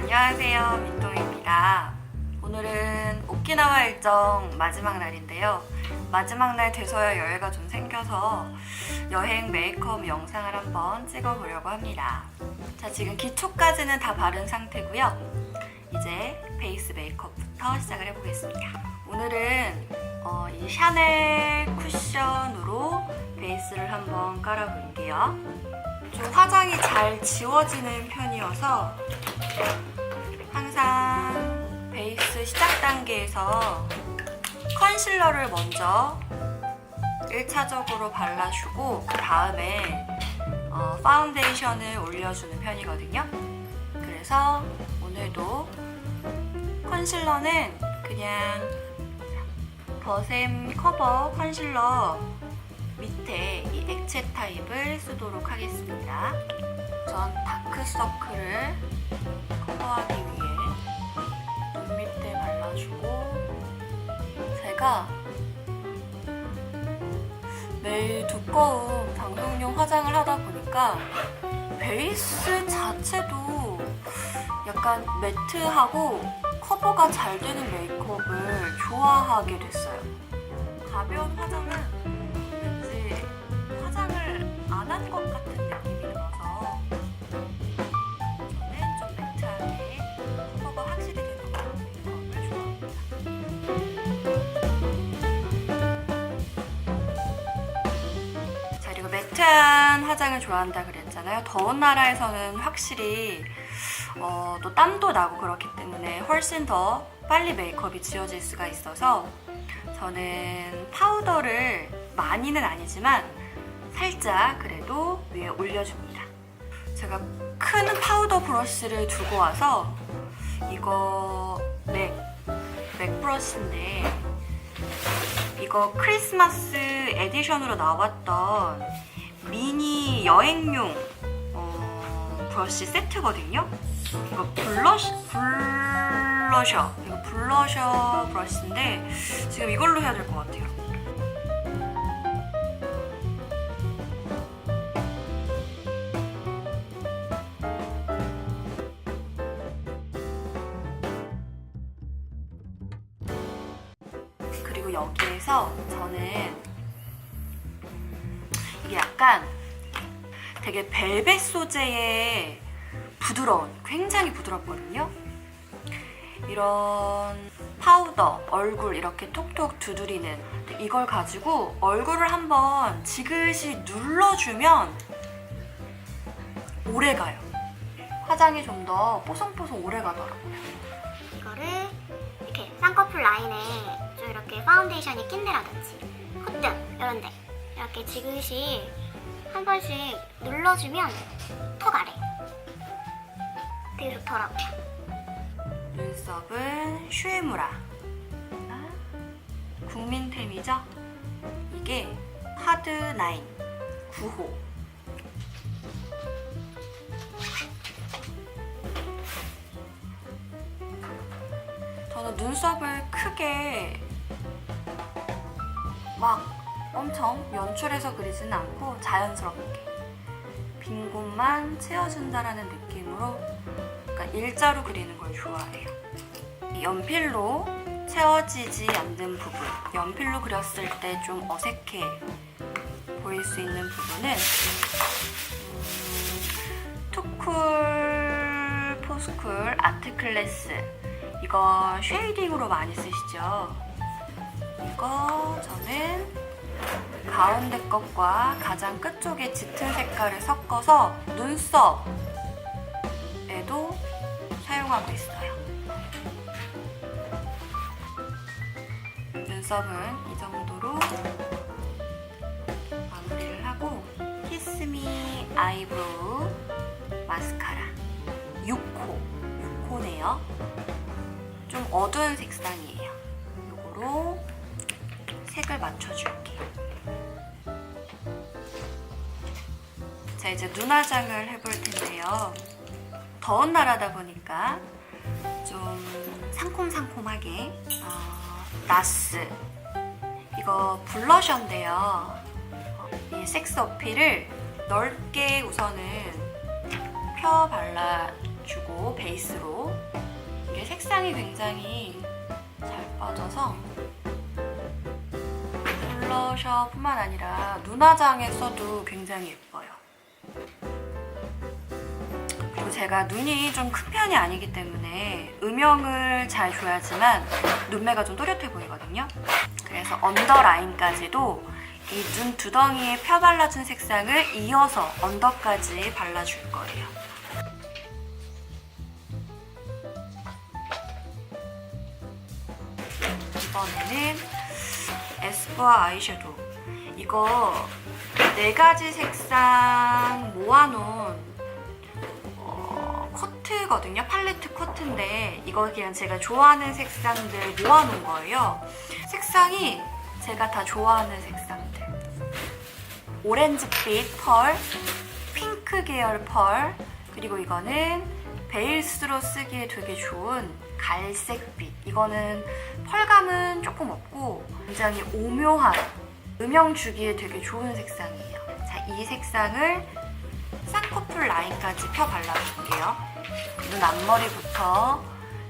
안녕하세요. 민동입니다. 오늘은 오키나와 일정 마지막 날인데요. 마지막 날 돼서야 여유가 좀 생겨서 여행 메이크업 영상을 한번 찍어보려고 합니다. 자, 지금 기초까지는 다 바른 상태고요. 이제 베이스 메이크업부터 시작을 해보겠습니다. 오늘은 어, 이 샤넬 쿠션으로 베이스를 한번 깔아볼게요. 좀 화장이 잘 지워지는 편이어서 항상 베이스 시작 단계에서 컨실러를 먼저 1차적으로 발라주고 그 다음에 어, 파운데이션을 올려주는 편이거든요. 그래서 오늘도 컨실러는 그냥 더샘 커버 컨실러 밑에 이 액체 타입을 쓰도록 하겠습니다. 우선 다크서클을 커버하기 위해 눈 밑에 발라주고 제가 매일 두꺼운 방송용 화장을 하다 보니까 베이스 자체도 약간 매트하고 커버가 잘 되는 메이크업을 좋아하게 됐어요. 가벼운 화장은 화장을 좋아한다 그랬잖아요. 더운 나라에서는 확실히 어, 또 땀도 나고 그렇기 때문에 훨씬 더 빨리 메이크업이 지워질 수가 있어서 저는 파우더를 많이는 아니지만 살짝 그래도 위에 올려줍니다. 제가 큰 파우더 브러쉬를 두고 와서 이거 맥, 맥 브러쉬인데 이거 크리스마스 에디션으로 나왔던 미니 여행용 어, 브러쉬 세트거든요. 이거 블러쉬, 블러셔. 이거 블러셔 브러쉬인데 지금 이걸로 해야 될 것 같아요. 그리고 여기에서 약간 되게 벨벳 소재의 부드러운, 굉장히 부드럽거든요. 이런 파우더, 얼굴 이렇게 톡톡 두드리는 이걸 가지고 얼굴을 한번 지그시 눌러주면 오래 가요. 화장이 좀 더 뽀송뽀송 오래 가더라고요. 이거를 이렇게 쌍꺼풀 라인에 좀 이렇게 파운데이션이 낀 데라든지 콧등 이런 데 이렇게 지그시 한 번씩 눌러주면 턱 아래 되게 좋더라고요. 눈썹은 슈에무라. 국민템이죠? 이게 하드 나인 9호. 저는 눈썹을 크게 막 엄청 연출해서 그리지는 않고 자연스럽게 빈 곳만 채워준다라는 느낌으로 약간 일자로 그리는 걸 좋아해요. 이 연필로 채워지지 않는 부분, 연필로 그렸을 때 좀 어색해 보일 수 있는 부분은 음, 투쿨 포스쿨 아트 클래스 이거 쉐이딩으로 많이 쓰시죠? 이거 저는 가운데 것과 가장 끝쪽에 짙은 색깔을 섞어서 눈썹에도 사용하고 있어요. 눈썹은 이 정도로 마무리를 하고 키스미 아이브로우 마스카라 6호 6호네요. 좀 어두운 색상이에요. 이거로 색을 맞춰줄게요. 자 이제 눈화장을 해볼 텐데요. 더운 나라다 보니까 좀 상콤상콤하게 어, 나스 이거 블러셔인데요. 어, 이 섹스 어필을 넓게 우선은 펴 발라주고 베이스로 색상이 굉장히 잘 빠져서 블러셔뿐만 아니라 눈화장에 써도 굉장히 예뻐요. 제가 눈이 좀 큰 편이 아니기 때문에 음영을 잘 줘야지만 눈매가 좀 또렷해 보이거든요. 그래서 언더라인까지도 이 눈 두덩이에 펴 발라준 색상을 이어서 언더까지 발라줄 거예요. 이번에는 에스쁘아 아이섀도우. 이거 네 가지 색상 모아놓은 어, 코트거든요. 팔레트 코트인데 이거 그냥 제가 좋아하는 색상들 모아놓은 거예요. 색상이 제가 다 좋아하는 색상들. 오렌지빛 펄, 핑크 계열 펄, 그리고 이거는 베일스로 쓰기에 되게 좋은 갈색빛. 이거는 펄감은 조금 없고 굉장히 오묘한 음영 주기에 되게 좋은 색상이에요. 자, 이 색상을 쌍꺼풀 라인까지 펴 발라줄게요. 눈 앞머리부터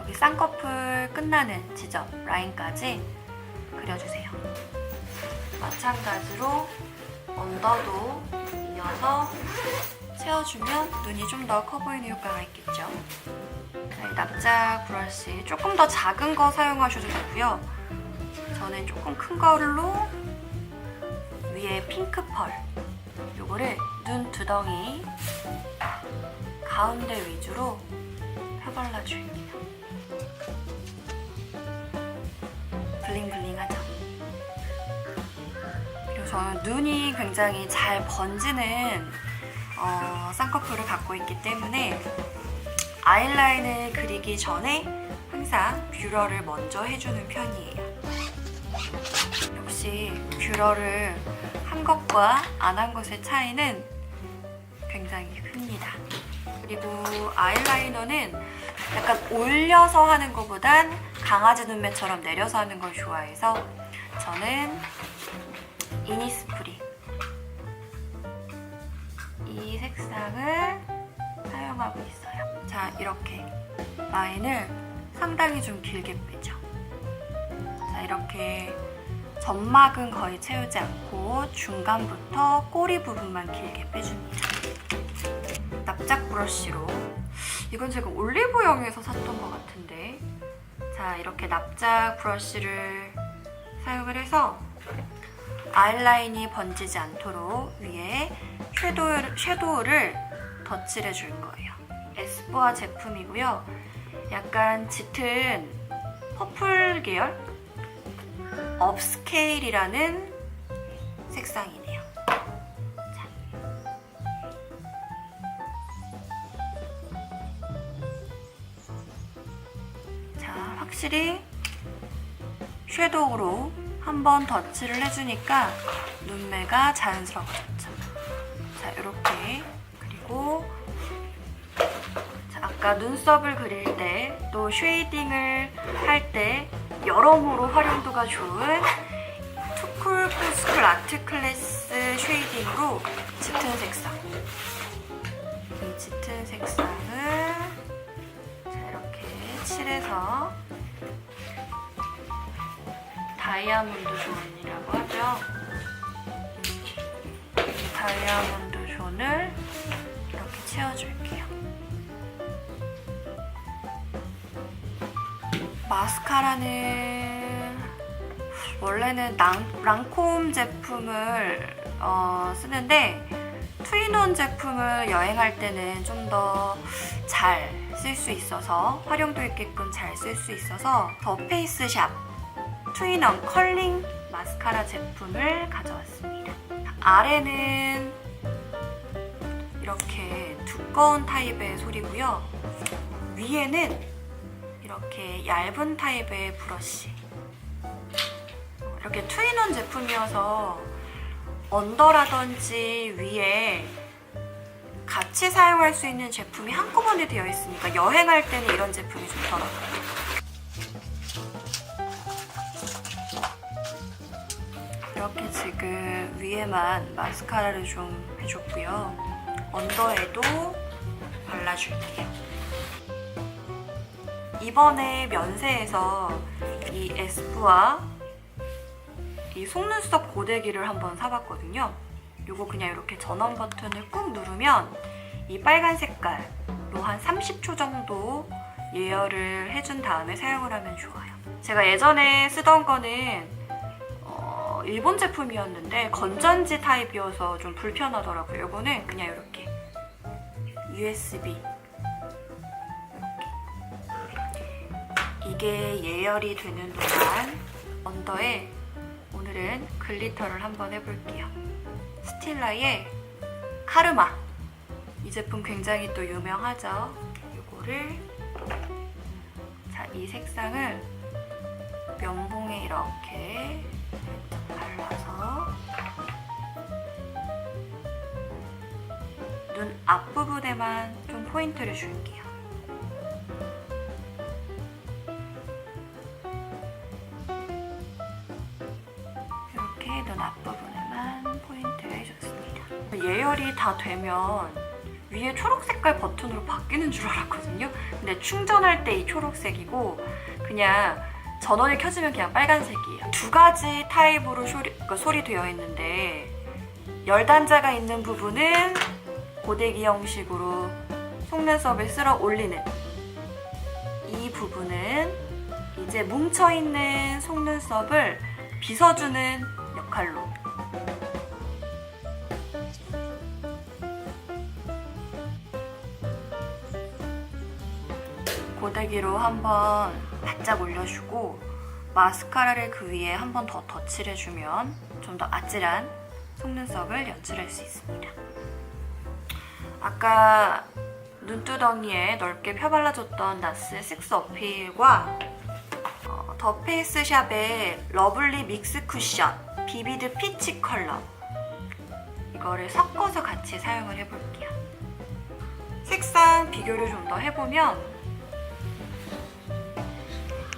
여기 쌍꺼풀 끝나는 지점 라인까지 그려주세요. 마찬가지로 언더도 이어서 채워주면 눈이 좀 더 커 보이는 효과가 있겠죠. 자, 이 납작 브러쉬 조금 더 작은 거 사용하셔도 되고요. 저는 조금 큰 걸로 위에 핑크 펄 요거를 눈 두덩이 가운데 위주로 펴발라줄게요. 블링블링하죠? 그리고 저는 눈이 굉장히 잘 번지는 어, 쌍꺼풀을 갖고 있기 때문에 아이라인을 그리기 전에 항상 뷰러를 먼저 해주는 편이에요. 역시 뷰러를 한 것과 안 한 것의 차이는 굉장히. 그리고 아이라이너는 약간 올려서 하는 것보단 강아지 눈매처럼 내려서 하는 걸 좋아해서 저는 이니스프리 이 색상을 사용하고 있어요. 자, 이렇게 라인을 상당히 좀 길게 빼죠. 자, 이렇게 점막은 거의 채우지 않고 중간부터 꼬리 부분만 길게 빼줍니다. 납작 브러쉬로 이건 제가 올리브영에서 샀던 것 같은데 자 이렇게 납작 브러쉬를 사용을 해서 아이라인이 번지지 않도록 위에 섀도우를, 섀도우를 덧칠해 줄 거예요. 에스쁘아 제품이고요. 약간 짙은 퍼플 계열 업스케일이라는 색상이네요. 섀도우로 한 번 덧칠을 해주니까 눈매가 자연스러워졌죠. 자, 이렇게 그리고 자, 아까 눈썹을 그릴 때 또 쉐이딩을 할 때 여러모로 활용도가 좋은 투쿨 포스쿨 아트 클래스 쉐이딩으로 짙은 색상 이 짙은 색상을 자, 이렇게 칠해서 다이아몬드 존이라고 하죠. 이 다이아몬드 존을 이렇게 채워줄게요. 마스카라는 원래는 랑, 랑콤 제품을 어, 쓰는데 투인원 제품을 여행할 때는 좀 더 잘 쓸 수 있어서 활용도 있게끔 잘 쓸 수 있어서 더 페이스샵 투인원 컬링 마스카라 제품을 가져왔습니다. 아래는 이렇게 두꺼운 타입의 솔이고요. 위에는 이렇게 얇은 타입의 브러쉬. 이렇게 투인원 제품이어서 언더라든지 위에 같이 사용할 수 있는 제품이 한꺼번에 되어 있으니까 여행할 때는 이런 제품이 좋더라고요. 이렇게 지금 위에만 마스카라를 좀 해줬고요. 언더에도 발라줄게요. 이번에 면세에서 이 에스쁘와 이 속눈썹 고데기를 한번 사봤거든요. 이거 그냥 이렇게 전원 버튼을 꾹 누르면 이 빨간 색깔로 한 30초 정도 예열을 해준 다음에 사용을 하면 좋아요. 제가 예전에 쓰던 거는 어, 일본 제품이었는데 건전지 타입이어서 좀 불편하더라고요. 이거는 그냥 이렇게 USB 이게 예열이 되는 동안 언더에 오늘은 글리터를 한번 해볼게요. 스틸라의 카르마 이 제품 굉장히 또 유명하죠. 이거를 자 이 색상을 면봉에 이렇게 눈 앞부분에만 좀 포인트를 줄게요. 이렇게 눈 앞부분에만 포인트를 해줬습니다. 예열이 다 되면 위에 초록 색깔 버튼으로 바뀌는 줄 알았거든요. 근데 충전할 때 이 초록색이고 그냥 전원이 켜지면 그냥 빨간색이에요. 두 가지 타입으로 소리, 그러니까 소리 되어 있는데 열 단자가 있는 부분은 고데기 형식으로 속눈썹을 쓸어 올리는 이 부분은 이제 뭉쳐있는 속눈썹을 빗어주는 역할로 고데기로 한번 바짝 올려주고 마스카라를 그 위에 한번 더 덧칠을 해주면 좀 더 아찔한 속눈썹을 연출할 수 있습니다. 아까 눈두덩이에 넓게 펴발라줬던 나스 식스 어필과 어, 더 페이스 샵의 러블리 믹스 쿠션 비비드 피치 컬러 이거를 섞어서 같이 사용을 해볼게요. 색상 비교를 좀 더 해보면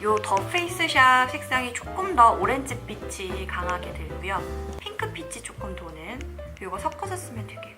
요 더 페이스샵 색상이 조금 더 오렌지 빛이 강하게 들고요. 핑크 빛이 조금 도는 이거 섞어서 쓰면 되게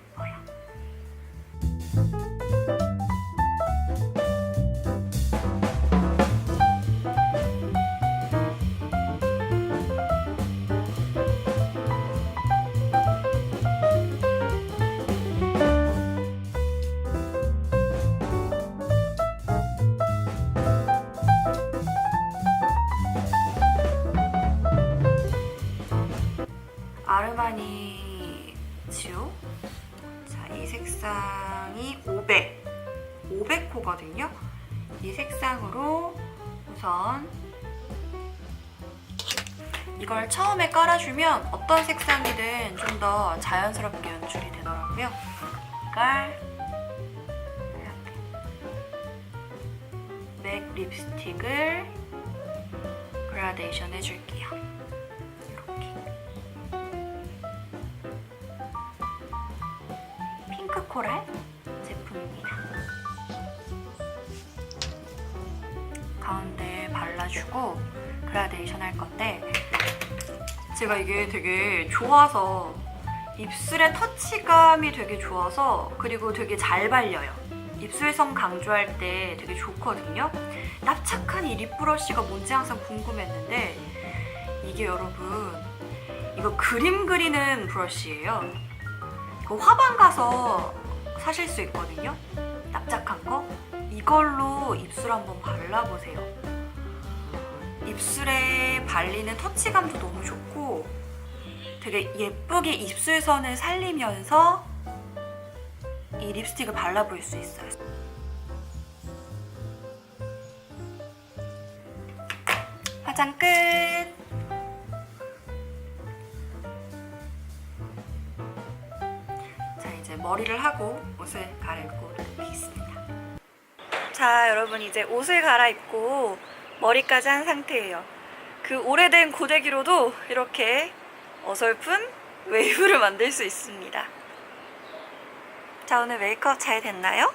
깔아주면 어떤 색상이든 좀 더 자연스럽게 연출이 되더라고요. 이걸 이렇게 맥 립스틱을 그라데이션 해줄게요. 이렇게. 핑크 코랄 제품입니다. 가운데 발라주고 그라데이션 할 건데 제가 이게 되게 좋아서 입술의 터치감이 되게 좋아서 그리고 되게 잘 발려요. 입술성 강조할 때 되게 좋거든요. 납작한 이 립브러쉬가 뭔지 항상 궁금했는데 이게 여러분 이거 그림 그리는 브러쉬예요. 그 화방 가서 사실 수 있거든요. 납작한 거. 이걸로 입술 한번 발라보세요. 입술에 발리는 터치감도 너무 좋고 되게 예쁘게 입술선을 살리면서 이 립스틱을 발라볼 수 있어요. 화장 끝! 자 이제 머리를 하고 옷을 갈아입고 오겠습니다. 자 여러분 이제 옷을 갈아입고 머리까지 한 상태예요. 그 오래된 고데기로도 이렇게 어설픈 웨이브를 만들 수 있습니다. 자 오늘 메이크업 잘 됐나요?